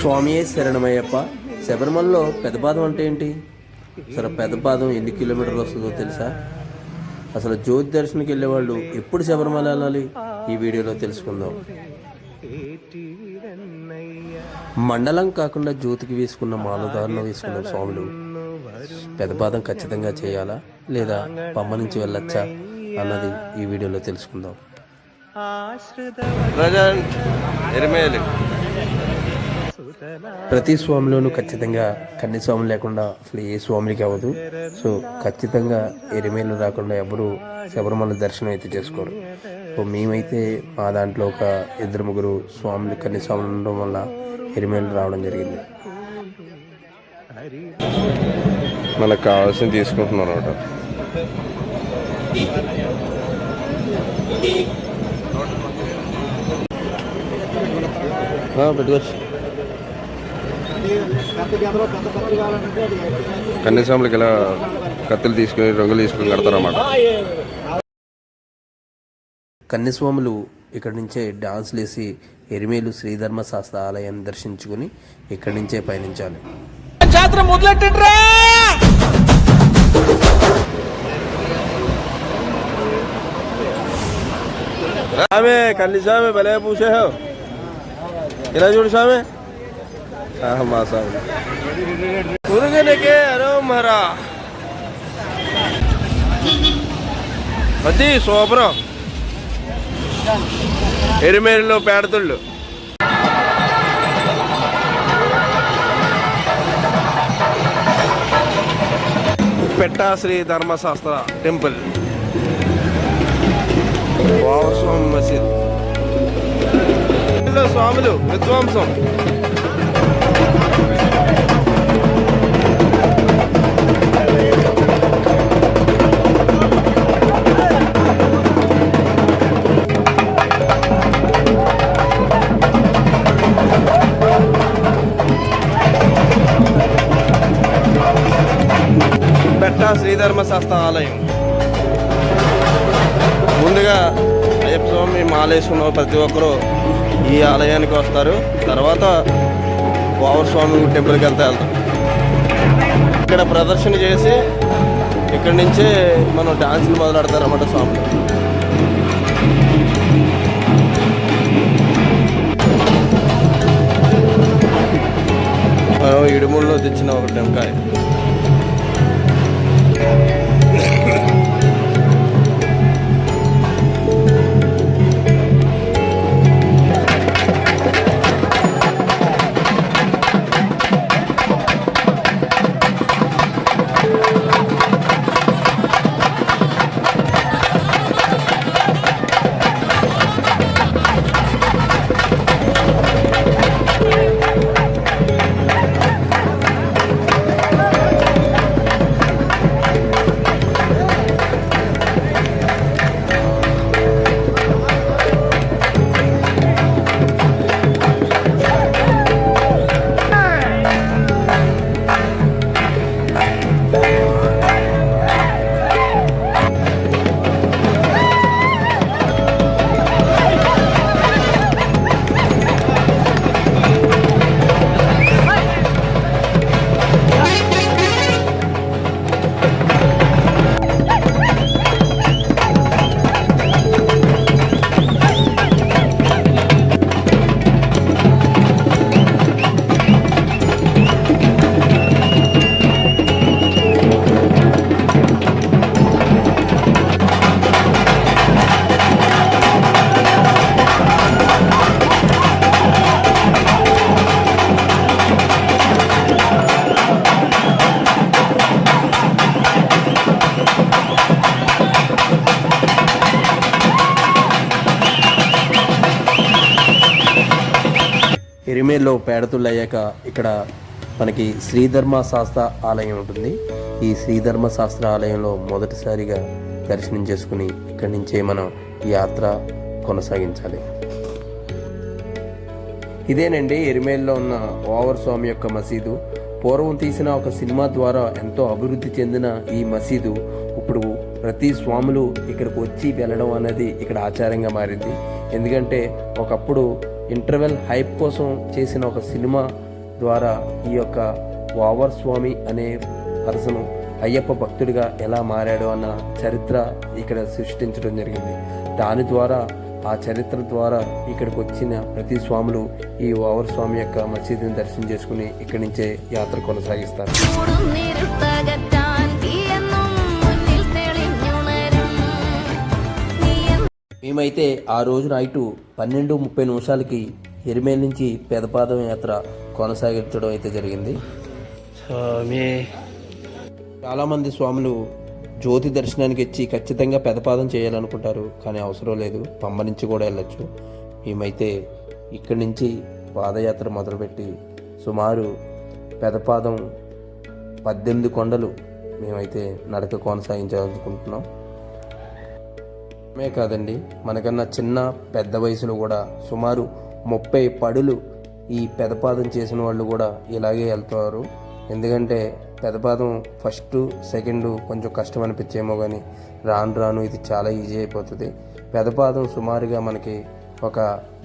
స్వామియే శరణమయ్యప్ప. శబరిమలలో పెదపాదం అంటే ఏంటి? అసలు పెదపాదం ఎన్ని కిలోమీటర్లు వస్తుందో తెలుసా? అసలు జ్యోతి దర్శనకి వెళ్ళే వాళ్ళు ఎప్పుడు శబరిమల వెళ్ళాలి? ఈ వీడియోలో తెలుసుకుందాం. మండలం కాకుండా జ్యోతికి వేసుకున్న మాలదారులు వేసుకున్న స్వాములు. పెదపాదం ఖచ్చితంగా చేయాలా? లేదా పమ్మ నుంచి వెళ్ళొచ్చా? అన్నది ఈ వీడియోలో తెలుసుకుందాం. ప్రజెంట్ ప్రతి స్వామిలోనూ ఖచ్చితంగా కన్ని స్వామి లేకుండా అసలు ఏ స్వామికి అవ్వదు. సో ఖచ్చితంగా ఎరిమేలు రాకుండా ఎవరు శబరిమల దర్శనం అయితే చేసుకోరు. సో మేమైతే మా దాంట్లో ఒక ఇద్దరు ముగ్గురు స్వాములు కన్ని స్వాములు ఉండడం వల్ల ఎరిమేలు రావడం జరిగింది. మనకు కావాల్సింది తీసుకుంటున్నాను అనమాట పెట్టుకోవచ్చు. కన్యాస్వాములకి ఇలా కత్తులు తీసుకుని రంగులు తీసుకుని కడతారన్నమాట కన్యస్వాములు ఇక్కడి నుంచే డాన్సులు వేసి ఎరిమేలు శ్రీధర్మ శాస్త్ర ఆలయాన్ని దర్శించుకుని ఇక్కడి నుంచే పయనించాలి. జాతర మొదలెట్టండ్రా! స్వామి కన్ని స్వామి భలే పూసే ఇలా చూడు స్వామి. ఆహా, మా స్వామి మురుగనికే అది శోభరం. ఎరిమేరిలో పేడతుళ్ళు. పెట్టా శ్రీ ధర్మశాస్త్ర టెంపుల్. స్వామి మసీద్. స్వాములు విద్వాంసం. శాస్త్ర ఆలయం ముందుగా అయ్యప్ప స్వామి మాలేసుకున్న ప్రతి ఒక్కరూ ఈ ఆలయానికి వస్తారు. తర్వాత వావర్ స్వామి టెంపుల్కి వెళ్తే వెళ్తాం. ఇక్కడ ప్రదర్శన చేసి ఇక్కడి నుంచే మనం డాన్సులు మొదలెడతారన్నమాట స్వామి. మనం ఇడుముల్లో తెచ్చిన ఒక టెంకాయ. ఎరిమేల్లో పేడతుళ్ళు అయ్యాక ఇక్కడ మనకి శ్రీధర్మ శాస్త్ర ఆలయం ఉంటుంది. ఈ శ్రీధర్మ శాస్త్ర ఆలయంలో మొదటిసారిగా దర్శనం చేసుకుని ఇక్కడి నుంచే మనం ఈ యాత్ర కొనసాగించాలి. ఇదేనండి ఎరిమేల్లో ఉన్న ఓవర్ స్వామి యొక్క మసీదు. పూర్వం తీసిన ఒక సినిమా ద్వారా ఎంతో అభివృద్ధి చెందిన ఈ మసీదు. ఇప్పుడు ప్రతి స్వాములు ఇక్కడికి వచ్చి వెళ్ళడం అనేది ఇక్కడ ఆచారంగా మారింది. ఎందుకంటే ఒకప్పుడు ఇంటర్వెల్ హైప్ కోసం చేసిన ఒక సినిమా ద్వారా ఈ యొక్క వావర్ స్వామి అనే పర్సను అయ్యప్ప భక్తుడిగా ఎలా మారాడు అన్న చరిత్ర ఇక్కడ సృష్టించడం జరిగింది. దాని ద్వారా ఆ చరిత్ర ద్వారా ఇక్కడికి వచ్చిన ప్రతి స్వాములు ఈ వావర్ స్వామి యొక్క మసీదుని దర్శనం చేసుకుని ఇక్కడి నుంచే యాత్ర కొనసాగిస్తారు. మేమైతే ఆ రోజు నైటు పన్నెండు ముప్పై నిమిషాలకి ఎరిమేల్ నుంచి పెదపాదం యాత్ర కొనసాగించడం అయితే జరిగింది. చాలామంది స్వాములు జ్యోతి దర్శనానికి వచ్చి ఖచ్చితంగా పెదపాదం చేయాలనుకుంటారు కానీ అవసరం లేదు. పంబ నుంచి కూడా వెళ్ళొచ్చు. మేమైతే ఇక్కడి నుంచి పాదయాత్ర మొదలుపెట్టి సుమారు పెదపాదం పద్దెనిమిది కొండలు మేమైతే నడక కొనసాగించాలనుకుంటున్నాం. మే కాదండి మనకన్నా చిన్న పెద్ద వయసులో కూడా సుమారు ముప్పై పడులు ఈ పెదపాదం చేసిన వాళ్ళు కూడా ఇలాగే వెళ్తారు. ఎందుకంటే పెదపాదం ఫస్ట్ సెకండ్ కొంచెం కష్టం అనిపించేమో కానీ రాను రాను ఇది చాలా ఈజీ అయిపోతుంది. పెదపాదం సుమారుగా మనకి ఒక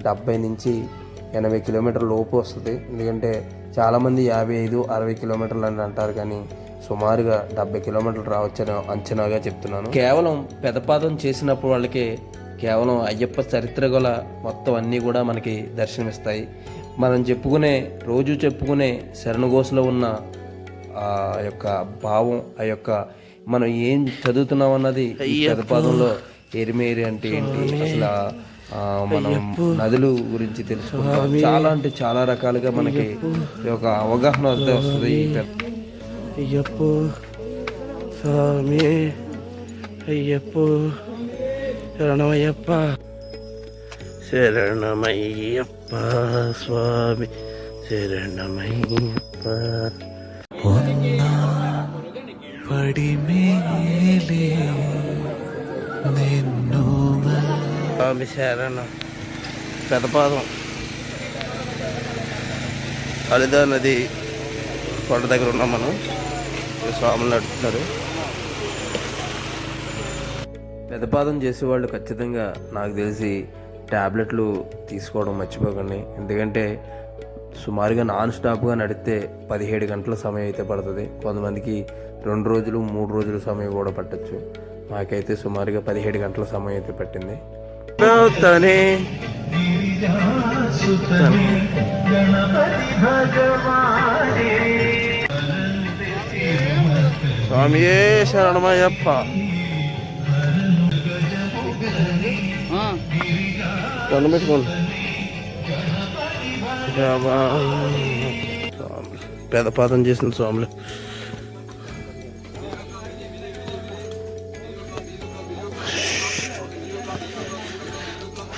డెబ్బై నుంచి ఎనభై కిలోమీటర్ లోపు వస్తుంది. ఎందుకంటే చాలామంది యాభై ఐదు అరవై కిలోమీటర్లు అని అంటారు కానీ సుమారుగా డెబ్బై కిలోమీటర్లు రావచ్చని అంచనాగా చెప్తున్నాను. కేవలం పెదపాదం చేసినప్పుడు వాళ్ళకి కేవలం అయ్యప్ప చరిత్ర గల మొత్తం అన్నీ కూడా మనకి దర్శనమిస్తాయి. మనం చెప్పుకునే రోజు చెప్పుకునే శరణఘోషలో ఉన్న ఆ యొక్క భావం ఆ యొక్క మనం ఏం చదువుతున్నాం అన్నది ఈ పెదపాదంలో ఎరిమేరి అంటే ఏంటి? అసలు మనం నదులు గురించి తెలుసుకుంటాం. చాలా అంటే చాలా రకాలుగా మనకి ఈ యొక్క అవగాహన అయితే వస్తుంది ఈ పెద్ద అయ్యప్పో స్వామి అయ్యప్పో శరణమయ్యప్ప శరణమయ్యప్ప స్వామి శరణమయ్యప్ప పడిమేలే నిన్ను స్వామి శరణం పెదపాదం హరిదా నది కొండ దగ్గర ఉన్నాం మనం. స్వాములు నడుపుతున్నారు. పెదపాదం చేసేవాళ్ళు ఖచ్చితంగా నాకు తెలిసి ట్యాబ్లెట్లు తీసుకోవడం మర్చిపోకండి. ఎందుకంటే సుమారుగా నాన్ స్టాప్గా నడిస్తే పదిహేడు గంటల సమయం అయితే పడుతుంది. కొంతమందికి రెండు రోజులు మూడు రోజుల సమయం కూడా పట్టచ్చు. మాకైతే సుమారుగా పదిహేడు గంటల సమయం అయితే పట్టింది. తనే. స్వామియే శరణమయ్యప్ప. దండం పెట్టుకోండి. పెదపాదం చేసిన స్వాములు.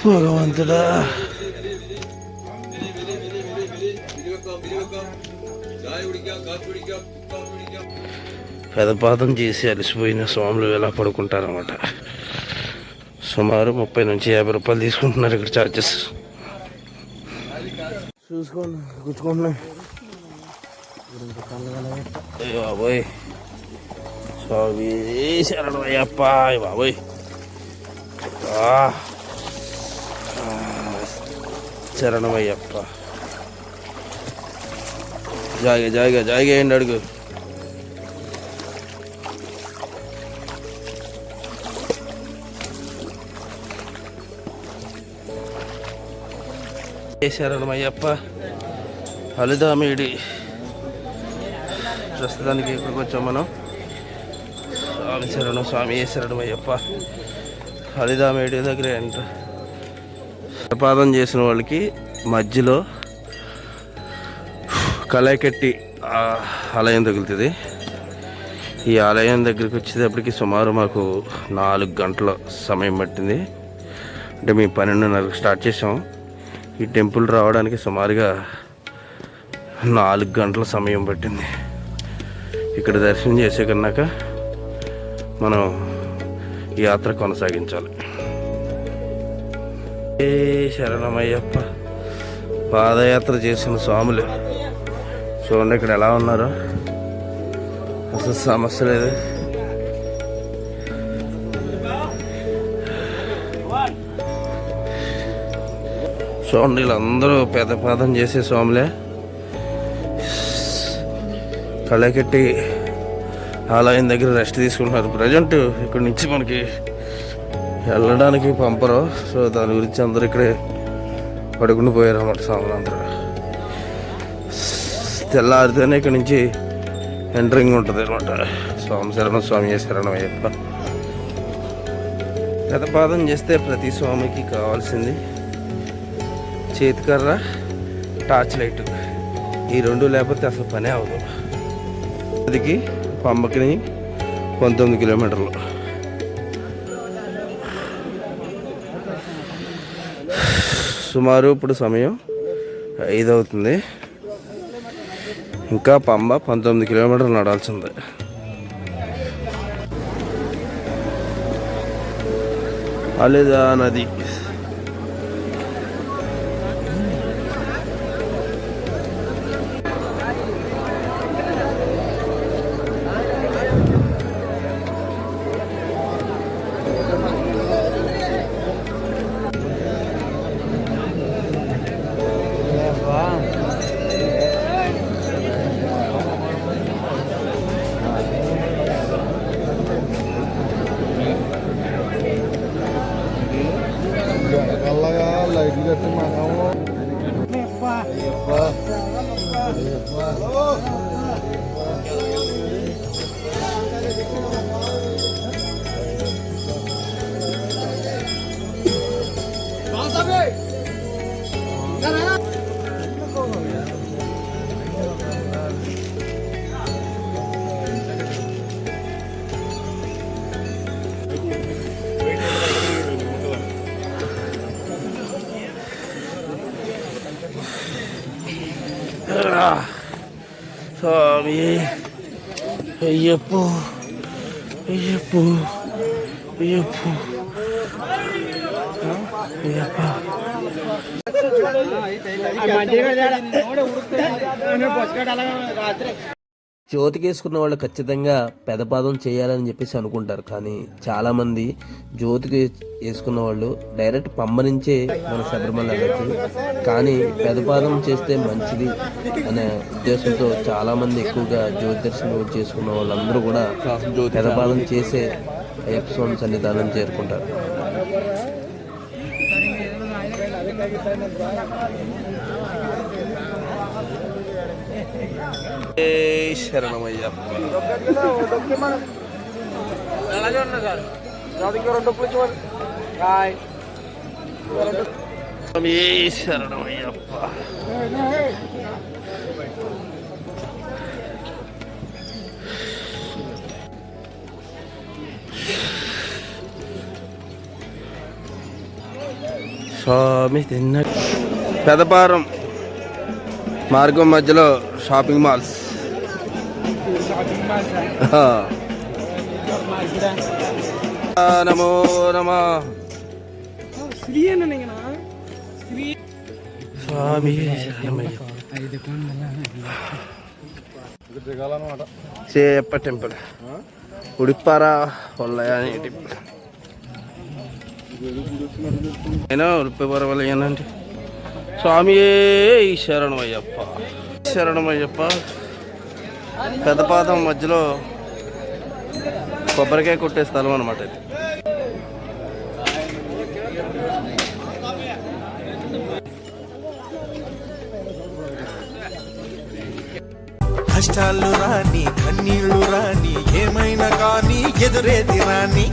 భగవంతుడా. పెదపాదం చేసి అలసిపోయిన స్వాములు ఎలా పడుకుంటారన్నమాట. సుమారు ముప్పై నుంచి యాభై రూపాయలు తీసుకుంటున్నారు ఇక్కడ ఛార్జెస్ చూసుకోండి బాబోయ్. స్వామి శరణం బాబోయ్. శరణమయ్యప్ప జాగే జాగే జాగే ఏంటి అడుగు. ఏ శరణమయ్యప్ప హలిదామేడి ప్రస్తుతానికి ఇక్కడికి వచ్చాం మనం స్వామి శరణం స్వామి ఏ శరణమయ్యప్ప హలిదామేడి దగ్గర ఎంట ప్రపాదం చేసిన వాళ్ళకి మధ్యలో కళాకెట్టి ఆలయం తగులుతుంది. ఈ ఆలయం దగ్గరికి వచ్చేటప్పటికి సుమారు మాకు నాలుగు గంటల సమయం పట్టింది. అంటే మేము పన్నెండున్నరకు స్టార్ట్ చేసాం ఈ టెంపుల్ రావడానికి సుమారుగా నాలుగు గంటల సమయం పట్టింది. ఇక్కడ దర్శనం చేసే కన్నాక మనం ఈ యాత్ర కొనసాగించాలి. ఏ శరణమయ్యప్ప పాదయాత్ర చేసిన స్వాములు చూడండి ఇక్కడ ఎలా ఉన్నారో. అసలు సమస్య లేదు. చూడండి వీళ్ళందరూ పెద్ద పాదం చేసే స్వాములే. కళ్ళకెట్టి ఆలయం దగ్గర రెస్ట్ తీసుకుంటున్నారు. ప్రజెంట్ ఇక్కడ నుంచి మనకి వెళ్ళడానికి పంపరు. సో దాని గురించి అందరూ ఇక్కడే పడుకుని పోయారు అన్నమాట స్వాములందరూ తెల్లారితేనే ఇక్కడ నుంచి ఎంటరింగ్ ఉంటుంది అనమాట స్వామి శరణం స్వామి శరణం అయ్యప్ప. గతపాదం చేస్తే ప్రతి స్వామికి కావాల్సింది చేతికర్ర టార్చ్ లైట్. ఈ రెండు లేకపోతే అసలు పనే అవ్వదు. అదికి పంబకిని పంతొమ్మిది కిలోమీటర్లు. సుమారు ఇప్పుడు సమయం ఐదు అవుతుంది ఇంకా పంబ పంతొమ్మిది కిలోమీటర్లు నడాల్సింది. అలేదా నది. అయ్యప్ప అయ్యప్ప అయ్యప్ప జ్యోతికి వేసుకున్న వాళ్ళు ఖచ్చితంగా పెదపాదం చేయాలని చెప్పేసి అనుకుంటారు. కానీ చాలామంది జ్యోతికి వేసుకున్న వాళ్ళు డైరెక్ట్ పంబ నుంచే మన శబరిమల వెళ్ళచ్చు. కానీ పెదపాదం చేస్తే మంచిది అనే ఉద్దేశంతో చాలామంది ఎక్కువగా జ్యోతి దర్శనం చేసుకున్న వాళ్ళందరూ కూడా పెదపాదం చేసే అయ్యప్ప స్వామి సన్నిధానం చేరుకుంటారు. ఏ శరణమయ్యప్ప స్వామి శరణమయ్యప్ప. స్వామి తిన్న పెదపారం మార్గం మధ్యలో షాపింగ్ మాల్స్. ఆ. ఆ, నమో నమ స్వామి శరణమయ్య. సేయప్ప టెంపుల్ ఉడిప్పార వల్లయ టెంపుల్ అయినా ఉడిప్పార వల్లయ అంటే స్వామి శరణమయ్యప్ప శరణమయ్యప్ప పెద్దపాదం మధ్యలో కొబ్బరికాయ కొట్టే స్థలం అనమాట ఇది. కష్టాలు రాని కన్నీళ్ళు రాని ఏమైనా కానీ ఎదురేది రాని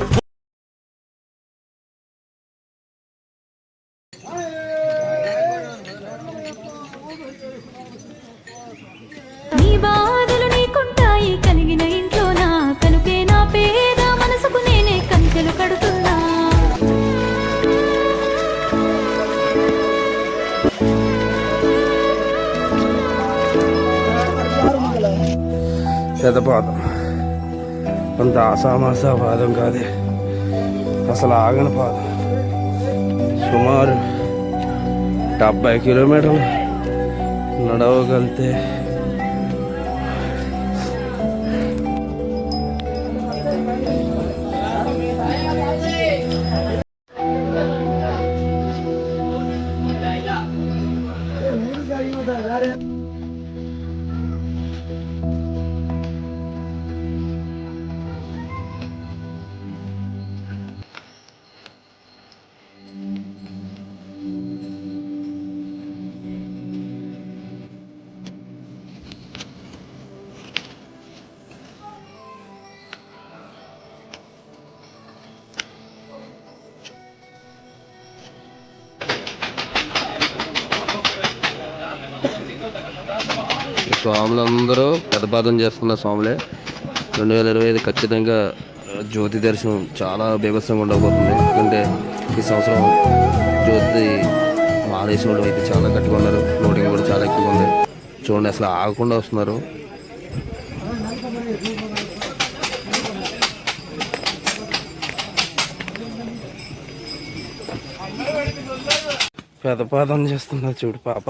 పెద్దపాదం అంత ఆసామాసా పాదం కాదే అసలు ఆగని పాదం సుమారు డెబ్బై కిలోమీటర్లు నడవగలితే స్వాములందరూ పెద్దపాదం చేస్తున్న స్వాములే. రెండు వేల ఇరవై ఐదు ఖచ్చితంగా జ్యోతి దర్శనం చాలా బీభత్సంగా ఉండబోతుంది. ఎందుకంటే ఈ సంవత్సరం జ్యోతి మాలేశ్వరుడు అయితే చాలా గట్టిగా ఉన్నారు. లోటింగ్ కూడా చాలా ఎక్కువగా ఉంది. చూడండి అసలు ఆగకుండా వస్తున్నారు. పెదపాదం చేస్తున్నారు చూడు పాప.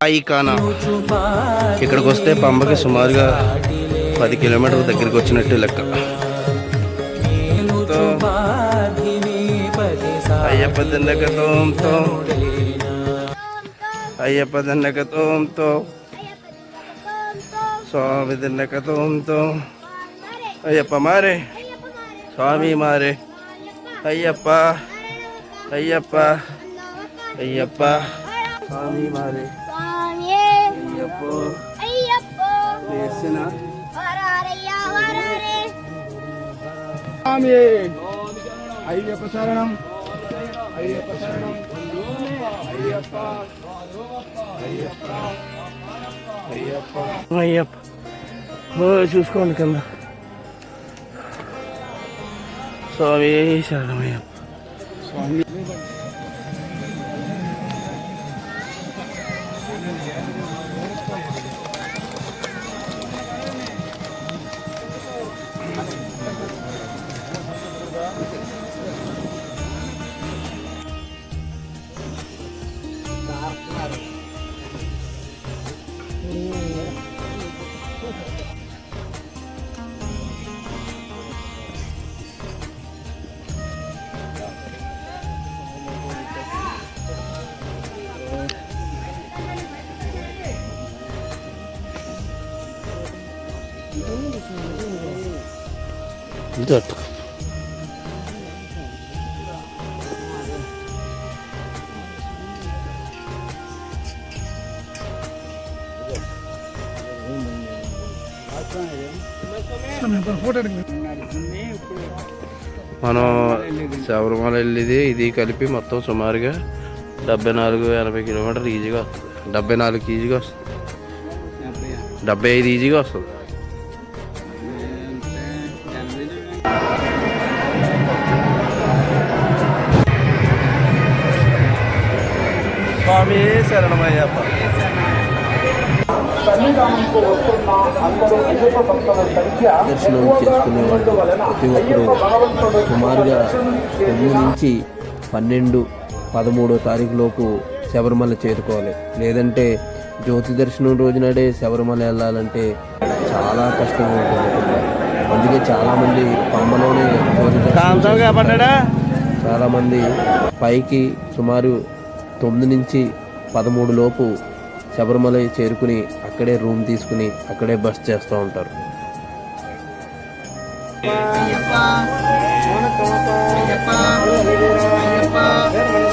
కానా ఇక్కడికి వస్తే పంబకి సుమారుగా పది కిలోమీటర్ల దగ్గరికి వచ్చినట్టు లెక్క. అయ్యప్ప దండకతోంతో అయ్యప్ప దండకతోంతో స్వామి దండకతోంతో అయ్యప్ప మారే. స్వామి మారే. అయ్యప్ప. అయ్యప్ప. అయ్యప్ప. స్వామి మారే. అయ్యప్ప అయ్యప్పో వేసిన వరారయ్యా వరారే అయ్యప్ప శరణం అయ్యప్ప శరణం అయ్యప్ప ఓ చూసుకోండి కింద స్వామి శరణమయ్యప్ప జట్టు మనం శబరిమల వెళ్ళేది ఇది కలిపి మొత్తం సుమారుగా డెబ్బై నాలుగు ఎనభై కిలోమీటర్లు ఈజీగా వస్తుంది డెబ్బై నాలుగు ఈజీగా వస్తుంది డెబ్బై ఐదు ఈజీగా వస్తుంది స్వామి శరణమయ్యప్ప. దర్శనం చేసుకునే వాళ్ళు ప్రతి ఒక్కరూ సుమారుగా తొమ్మిది నుంచి పన్నెండు పదమూడో తారీఖు లోపు శబరిమల చేరుకోవాలి. లేదంటే జ్యోతి దర్శనం రోజునాడే శబరిమల వెళ్ళాలంటే చాలా కష్టంగా ఉంటుంది. అందుకే చాలామంది పంబలోనే జ్యోతి దర్శనం చాలామంది పైకి సుమారు తొమ్మిది నుంచి పదమూడు లోపు శబరిమల చేరుకుని అక్కడే రూమ్ తీసుకుని అక్కడే బస్ చేస్తూ ఉంటారు. పద్నాలుగో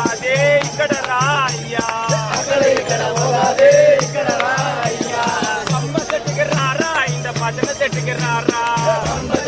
ఇక్కడ పోగాదే ఇక్కడ రాయ్యా అక్కడ ఇక్కడ పోగాదే ఇక్కడ రాయ్యా పంబ చెట్టుకి రారా ఇంత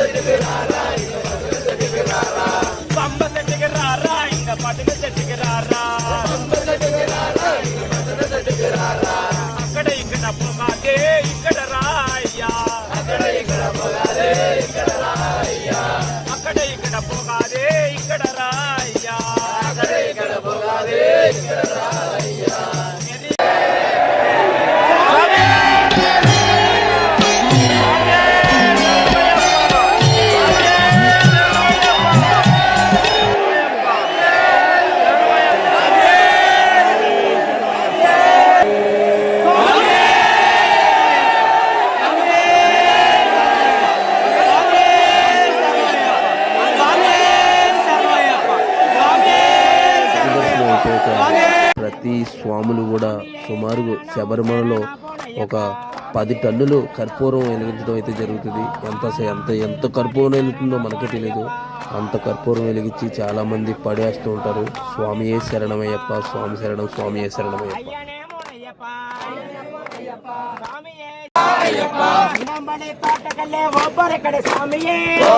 సుమారు శబరిమలలో ఒక పది టన్నులు కర్పూరం వెలిగించడం అయితే జరుగుతుంది. ఎంత ఎంత ఎంత కర్పూరం వెలుగుతుందో మనకే తెలియదు అంత కర్పూరం వెలిగించి చాలా మంది పడేస్తూ ఉంటారు. స్వామియే శరణమయ్యప్ప స్వామి శరణం స్వామియే శరణమయ్యప్ప. స్వామియే